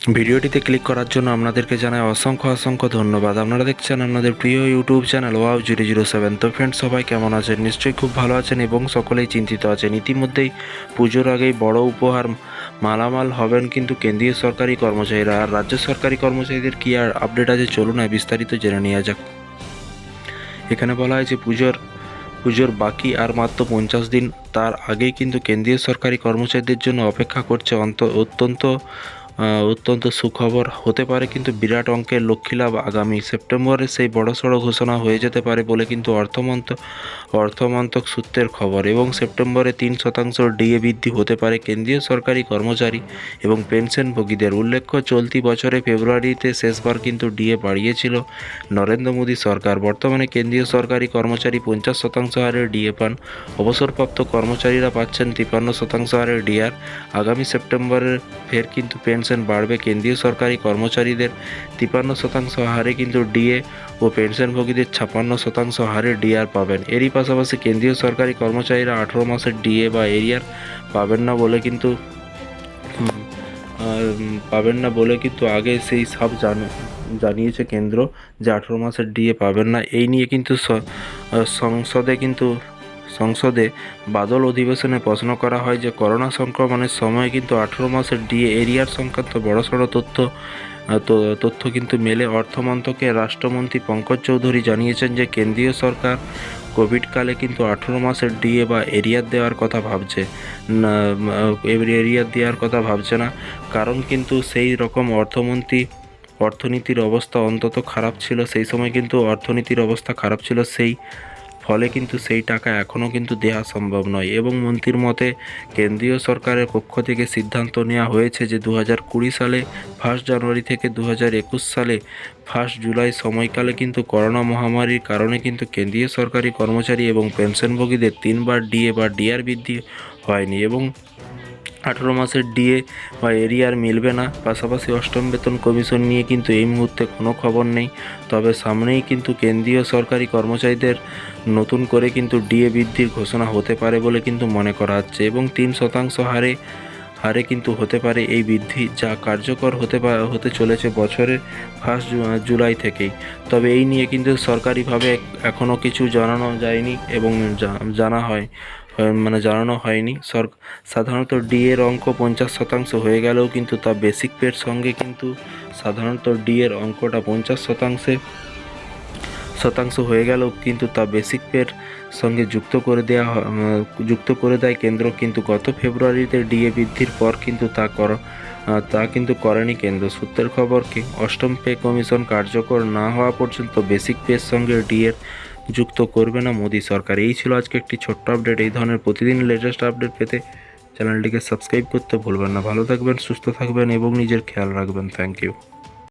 ভিডিওটিতে ক্লিক করার জন্য আপনাদেরকে জানাই অসংখ্য অসংখ্য ধন্যবাদ। আপনারা দেখছেন আপনাদের প্রিয় YouTube channel wow zero zero seven. তো ফ্রেন্ড সবাই কেমন আছেন? নিশ্চয়ই খুব ভালো আছেন এবং সকলেই চিন্তিত আছেন। ইতিমধ্যেই পুজোর আগেই বড় উপহার মালামাল হবেন কিন্তু কেন্দ্রীয় সরকারি কর্মচারীরা। আর রাজ্য সরকারি কর্মচারীদের কী আর আপডেট আছে চলুন বিস্তারিত জেনে নেওয়া যাক। এখানে বলা হয়েছে পুজোর পুজোর বাকি আর মাত্র পঞ্চাশ দিন। তার আগেই কিন্তু কেন্দ্রীয় সরকারি কর্মচারীদের জন্য অপেক্ষা করছে অন্ত, অত্যন্ত অত্যন্ত সুখবর হতে পারে, কিন্তু বিরাট অঙ্কের লক্ষ্মী লাভ আগামী সেপ্টেম্বরে সেই বড়সড় ঘোষণা হয়ে যেতে পারে বলে কিন্তু অর্থমন্ত, অর্থমন্ত্রক সূত্রের খবর। এবং সেপ্টেম্বরে তিন শতাংশ ডিএ বৃদ্ধি হতে পারে কেন্দ্রীয় সরকারি কর্মচারী এবং পেনশনভোগীদের। উল্লেখ্য, চলতি বছরে ফেব্রুয়ারিতে শেষবার কিন্তু ডিএ বাড়িয়েছিল নরেন্দ্র মোদী সরকার। বর্তমানে কেন্দ্রীয় সরকারি কর্মচারী পঞ্চাশ শতাংশ হারে ডিএ পান। অবসরপ্রাপ্ত কর্মচারীরা পাচ্ছেন তিপ্পান্ন শতাংশ হারে ডিআর আগামী সেপ্টেম্বরে ফের কিন্তু পেনশন বাড়বে। কেন্দ্রীয় সরকারি কর্মচারীদের তিপান্ন শতাংশ হারে কিন্তু ডিএ ও পেনশনভোগীদের ছাপ্পান্ন শতাংশ হারে ডিআর পাবেন। এরই পাশাপাশি কেন্দ্রীয় সরকারি কর্মচারীরা আঠেরো মাসের ডিএ বা এরিয়ার পাবেন না বলে কিন্তু পাবেন না বলে কিন্তু আগে সেই সব জানে, জানিয়েছে কেন্দ্র যে আঠেরো মাসের ডিএ পাবেন না। এই নিয়ে কিন্তু সংসদে কিন্তু সংসদে বাদল অধিবেশনে প্রশ্ন করা হয় যে, করোনা সংক্রমণের সময় কিন্তু আঠেরো মাসের ডিএ এরিয়ার সংক্রান্ত বড়সড় তথ্য তথ্য কিন্তু মেলে। অর্থমন্ত্রকের রাষ্ট্রমন্ত্রী পঙ্কজ চৌধুরী জানিয়েছেন যে, কেন্দ্রীয় সরকার কোভিডকালে কিন্তু আঠেরো মাসের ডিএ বা এরিয়ার দেওয়ার কথা ভাবছে। এরিয়ার দেওয়ার কথা ভাবছে না। কারণ কিন্তু সেই রকম অর্থমন্ত্রী, অর্থনীতির অবস্থা অন্তত খারাপ ছিল। সেই সময় কিন্তু অর্থনীতির অবস্থা খারাপ ছিল। সেই ফলে কিন্তু সেই টাকা এখনও কিন্তু দেওয়া সম্ভব নয় এবং মন্ত্রীর মতে, কেন্দ্রীয় সরকারের পক্ষ থেকে সিদ্ধান্ত নেওয়া হয়েছে যে দু হাজার কুড়ি সালে, ফার্স্ট জানুয়ারি থেকে দু হাজার একুশ সালে, ফার্স্ট জুলাই সময়কালে কিন্তু করোনা মহামারীর কারণে কিন্তু কেন্দ্রীয় সরকারি কর্মচারী এবং পেনশনভোগীদের তিনবার ডিএ বা ডিআর বৃদ্ধি হয়নি এবং আঠেরো মাসের ডিএ বা এরিয়ার মিলবে না। পাশাপাশি অষ্টম বেতন কমিশন নিয়ে কিন্তু এই মুহূর্তে কোনো খবর নেই। তবে সামনেই কিন্তু কেন্দ্রীয় সরকারি কর্মচারীদের নতুন করে কিন্তু ডিএ বৃদ্ধির ঘোষণা হতে পারে বলে কিন্তু মনে করা হচ্ছে এবং তিন শতাংশ হারে হারে কিন্তু হতে পারে এই বৃদ্ধি যা কার্যকর হতে হতে চলেছে বছরের ফার্স্ট জুলাই থেকেই। তবে এই নিয়ে কিন্তু সরকারিভাবে এখনও কিছু জানানো যায়নি এবং জানা হয়। মানে জানানো হয়নি। সর সাধারণত ডি এর অঙ্ক পঞ্চাশ শতাংশ হয়ে গেলেও কিন্তু তা বেসিক পের সঙ্গে কিন্তু সাধারণত ডি এর অঙ্কটা পঞ্চাশ শতাংশে শতাংশ হয়ে গেলেও কিন্তু তা বেসিক পের সঙ্গে যুক্ত করে দেওয়া হ- যুক্ত করে দেয় কেন্দ্র কিন্তু গত ফেব্রুয়ারিতে ডিএ বৃদ্ধির পর কিন্তু তা কর তা কিন্তু করেনি কেন্দ্র। সূত্রের খবর কি, অষ্টম পে কমিশন কার্যকর না হওয়া পর্যন্ত বেসিক পের সঙ্গে ডিএর যুক্ত করবে না মোদী সরকার। এই ছিল আজকে একটি ছোট্ট আপডেট এই ধরনের প্রতিদিন লেটেস্ট আপডেট পেতে চ্যানেলটিকে সাবস্ক্রাইব করতে ভুলবেন না। ভালো থাকবেন, সুস্থ থাকবেন এবং নিজের খেয়াল রাখবেন। Thank you